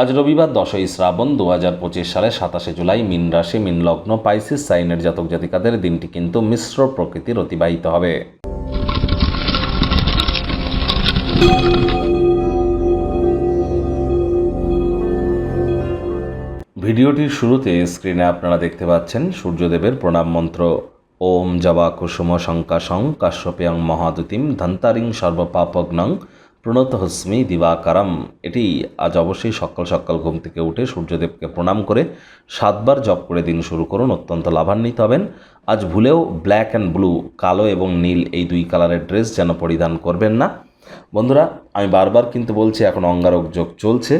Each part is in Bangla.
আজ রবিবার দশই শ্রাবণ দু হাজার পঁচিশ সালে সাতাশে জুলাই মিন রাশি, মিন লগ্ন, পাইসিস সাইনের জাতক জাতিকাদের দিনটি কিন্তু মিশ্র প্রকৃতির অতিবাহিত হবে। ভিডিওটির শুরুতে স্ক্রিনে আপনারা দেখতে পাচ্ছেন সূর্যদেবের প্রণাম মন্ত্র। ওম জবা কুসুম শঙ্কাশং কাশ্যপেয়ং মহাদুতিম ধন্তারিং সর্বপাপগ্নং প্রণত হস্মি দিবাকারম। এটি আজ অবশ্যই সকাল সকাল ঘুম থেকে উঠে সূর্যদেবকে প্রণাম করে সাতবার জপ করে দিন শুরু করুন, অত্যন্ত লাভান্বিত হবেন। আজ ভুলেও ব্ল্যাক অ্যান্ড ব্লু, কালো এবং নীল এই দুই কালারের ড্রেস যেন পরিধান করবেন না। বন্ধুরা, আমি বারবার কিন্তু বলছি, এখন অঙ্গারক যোগ চলছে।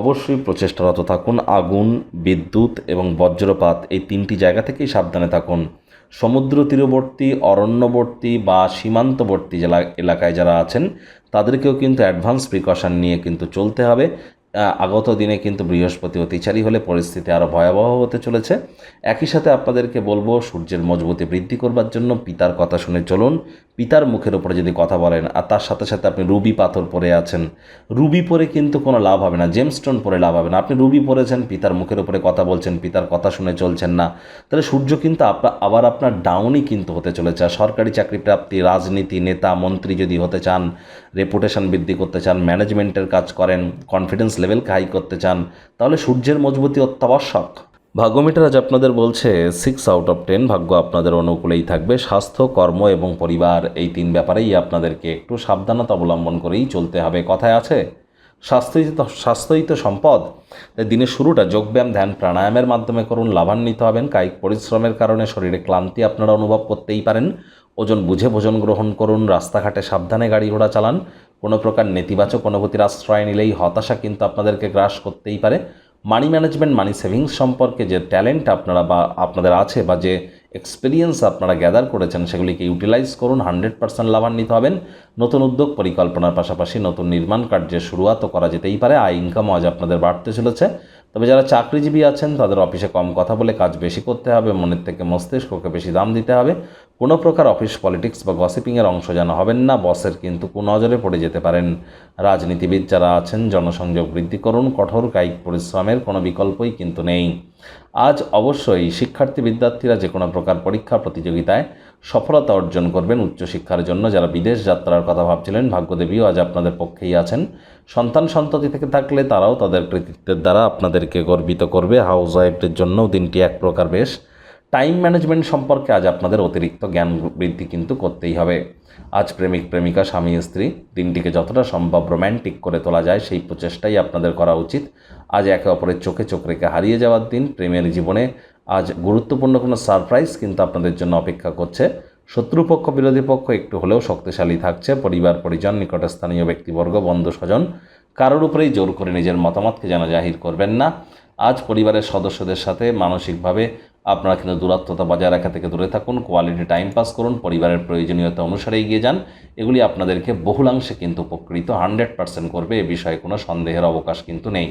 অবশ্যই প্রচেষ্টারত থাকুন। আগুন, বিদ্যুৎ এবং বজ্রপাত এই তিনটি জায়গা থেকেই সাবধানে থাকুন। সমুদ্র তীরবর্তী, অরণ্যবর্তী বা সীমান্তবর্তী জেলা এলাকায় যারা আছেন তাদেরকেও কিন্তু অ্যাডভান্স প্রিকশন নিয়ে কিন্তু চলতে হবে। আগত দিনে কিন্তু বৃহস্পতি অতিচারী হলে পরিস্থিতি আরও ভয়াবহ হতে চলেছে। একই সাথে আপনাদেরকে বলব, সূর্যের মজবুতি বৃদ্ধি করবার জন্য পিতার কথা শুনে চলুন। পিতার মুখের উপরে যদি কথা বলেন, আর তার সাথে সাথে আপনি রুবি পাথর পরে আছেন। রুবি পরে কিন্তু কোনো লাভ হবে না জেমস্টোন পরে লাভ হবে না। আপনি রুবি পরেছেন, পিতার মুখের উপরে কথা বলছেন, পিতার কথা শুনে চলছেন না। তাহলে সূর্য কিন্তু আপনা আবার আপনার ডাউনই কিন্তু হতে চলেছে। আর সরকারি চাকরি প্রাপ্তি, রাজনীতি, নেতা, মন্ত্রী যদি হতে চান রেপুটেশন বৃদ্ধি করতে চান ম্যানেজমেন্টের কাজ করেন কনফিডেন্স লেভেলকে হাই করতে চান, তাহলে সূর্যের মজবুতি অত্যাবশ্যক। ভাগ্যমিটার আজ আপনাদের বলছে সিক্স আউট অফ টেন ভাগ্য আপনাদের অনুকূলেই থাকবে, স্বাস্থ্য, কর্ম এবং পরিবার, এই তিন ব্যাপারেই আপনাদেরকে একটু সাবধানতা অবলম্বন করেই চলতে হবে। কথায় আছে স্বাস্থ্যই তো স্বাস্থ্যই তো সম্পদ। তাই দিনের শুরুটা যোগব্যায়াম, ধ্যান, প্রাণায়ামের মাধ্যমে করুন। লাভান্বিত হবেন। কায়িক পরিশ্রমের কারণে শরীরে ক্লান্তি আপনারা অনুভব করতেই পারেন। ওজন বুঝে ভোজন গ্রহণ করুন। রাস্তাঘাটে সাবধানে গাড়ি ঘোড়া চালান। কোনো প্রকার নেতিবাচক অনুভূতির আশ্রয় নিলেই হতাশা কিন্তু আপনাদেরকে গ্রাস করতেই পারে। মানি ম্যানেজমেন্ট, মানি সেভিংস সম্পর্কে যে ট্যালেন্ট আপনারা বা আপনাদের আছে বা যে এক্সপিরিয়েন্স আপনারা গ্যাদার করেছেন, সেগুলিকে ইউটিলাইজ করুন হান্ড্রেড পার্সেন্ট লাভান্বিত হবেন। নতুন উদ্যোগ পরিকল্পনার পাশাপাশি নতুন নির্মাণ কার্যের শুরুয়াতও করা যেতেই পারে। আয় ইনকামও আজ আপনাদের বাড়তে চলেছে। তবে যারা চাকরিজীবী আছেন, তাদের অফিসে কম কথা বলে কাজ বেশি করতে হবে, মনের থেকে মস্তিষ্ককে বেশি দাম দিতে হবে। কোনো প্রকার অফিস পলিটিক্স বা গসিপিংয়ের অংশ যেন হবেন না, বসের কিন্তু কুনজরে পড়ে যেতে পারেন। রাজনীতিবিদ যারা আছেন, জনসংযোগ বৃদ্ধি করুন, কঠোর কায়িক পরিশ্রমের কোনো বিকল্পই কিন্তু নেই। আজ অবশ্যই শিক্ষার্থী বিদ্যার্থীরা যে কোনো প্রকার পরীক্ষা প্রতিযোগিতায় সফলতা অর্জন করবেন উচ্চশিক্ষার জন্য। যারা বিদেশ যাত্রার কথা ভাবছিলেন, ভাগ্যদেবীও আজ আপনাদের পক্ষেই আছেন। সন্তান সন্ততি থেকে থাকলে তারাও তাদের কৃতিত্বের দ্বারা আপনাদেরকে গর্বিত করবে। হাউস ওয়াইফদের জন্যও দিনটি এক প্রকার বেশ। টাইম ম্যানেজমেন্ট সম্পর্কে আজ আপনাদের অতিরিক্ত জ্ঞান বৃদ্ধি কিন্তু করতেই হবে। আজ প্রেমিক, প্রেমিকা, স্বামী, স্ত্রী, দিনটিকে যতটা সম্ভব রোম্যান্টিক করে তোলা যায় সেই প্রচেষ্টাই আপনাদের করা উচিত। আজ একে অপরের চোখে চোখ রেখে হারিয়ে যাওয়ার দিন, প্রেমের জীবনে আজ গুরুত্বপূর্ণ কোনো সারপ্রাইজ কিন্তু আপনাদের জন্য অপেক্ষা করছে। শত্রুপক্ষ, বিরোধী পক্ষ একটু হলেও শক্তিশালী থাকছে। পরিবার, পরিজন, নিকটস্থানীয় ব্যক্তিবর্গ বন্ধু স্বজন কারোর উপরেই জোর করে নিজের মতামতকে যেন জাহির করবেন না। আজ পরিবারের সদস্যদের সাথে মানসিকভাবে আপনারা কিন্তু দূরত্বতা বজায় রাখা থেকে দূরে থাকুন কোয়ালিটি টাইম পাস করুন, পরিবারের প্রয়োজনীয়তা অনুসারে এগিয়ে যান। এগুলি আপনাদেরকে বহুলাংশে কিন্তু উপকৃত হান্ড্রেড পার্সেন্ট করবে, এ বিষয়ে কোনো সন্দেহের অবকাশ কিন্তু নেই।